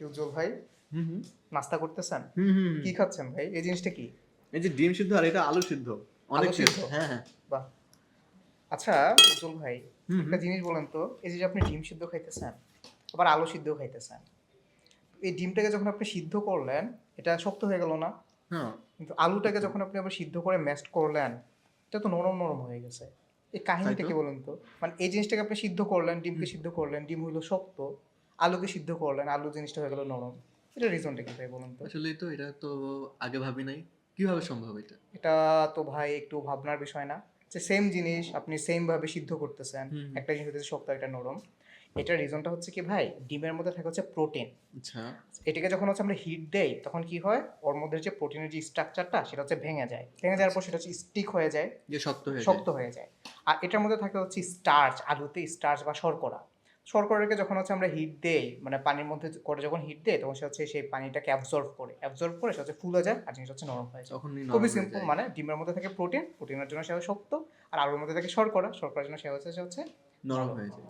উজ্জ্বল ভাই নাস্তা করতেছেন? কি খাচ্ছেন ভাই? এই জিনিসটা কি? এই যে ডিম সিদ্ধ আর এটা আলু সিদ্ধ অনেক সিদ্ধ? হ্যাঁ হ্যাঁ। বাহ। আচ্ছা উজ্জ্বল ভাই একটা জিনিস বলেন তো এই যে আপনি ডিম সিদ্ধ খাইতেছেন আবার আলু সিদ্ধ খাইতেছেন এই ডিমটাকে যখন আপনি সিদ্ধ করলেন এটা শক্ত হয়ে গেল না? হ্যাঁ। কিন্তু আলুটাকে যখন আপনি আবার সিদ্ধ করে ম্যাশড করলেন এটা তো নরম নরম হয়ে গেছে। এই কাহিনীটা? কি বলুন তো? মানে এই জিনিসটাকে আপনি সিদ্ধ করলেন ডিমকে সিদ্ধ করলেন ডিম হইল শক্ত আলুকে সিদ্ধ করলেন আলু জিনিসটা হয়ে গেল নরম। এটা রিজনটা কি ভাই বলুন তো? আসলে তো এটা তো আগে ভাবি নাই। কীভাবে সম্ভব এটা? এটা তো ভাই একটু ভাবনার বিষয় না। যে সেম জিনিস আপনি সেম ভাবে সিদ্ধ করতেছেন একটা জিনিস হচ্ছে শক্ত একটা নরম। এটার রিজনটা হচ্ছে কি ভাই? ডিমের মধ্যে থাকে হচ্ছে প্রোটিন আচ্ছা। এটাকে যখন হচ্ছে আমরা হিট দেই তখন কি হয়? ওর মধ্যে যে প্রোটিনের যে স্ট্রাকচারটা সেটা হচ্ছে ভেঙে যায়। ভেঙে যাওয়ার পর সেটা হচ্ছে স্টিক হয়ে যায়। যে শক্ত হয়ে যায়। শক্ত হয়ে যায়। আর এটার মধ্যে থাকে হচ্ছে স্টার্চ আলুতে স্টার্চ বা শর্করা। শর্করাকে যখন হচ্ছে আমরা হিট দেই মানে পানির মধ্যে করে যখন হিট দেয় তখন সে হচ্ছে সেই পানিটাকে অ্যাবজর্ব করে। অ্যাবজর্ব করে সে হচ্ছে ফুলে যায় আর জিনিস হচ্ছে নরম হয়ে যায়। খুবই সিম্পল মানে ডিমের মধ্যে থাকে প্রোটিন প্রোটিনের জন্য সে শক্ত আর আলুর মধ্যে থাকে শর্করা শর্করার জন্য সে হচ্ছে সে হচ্ছে নরম হয়ে যায়।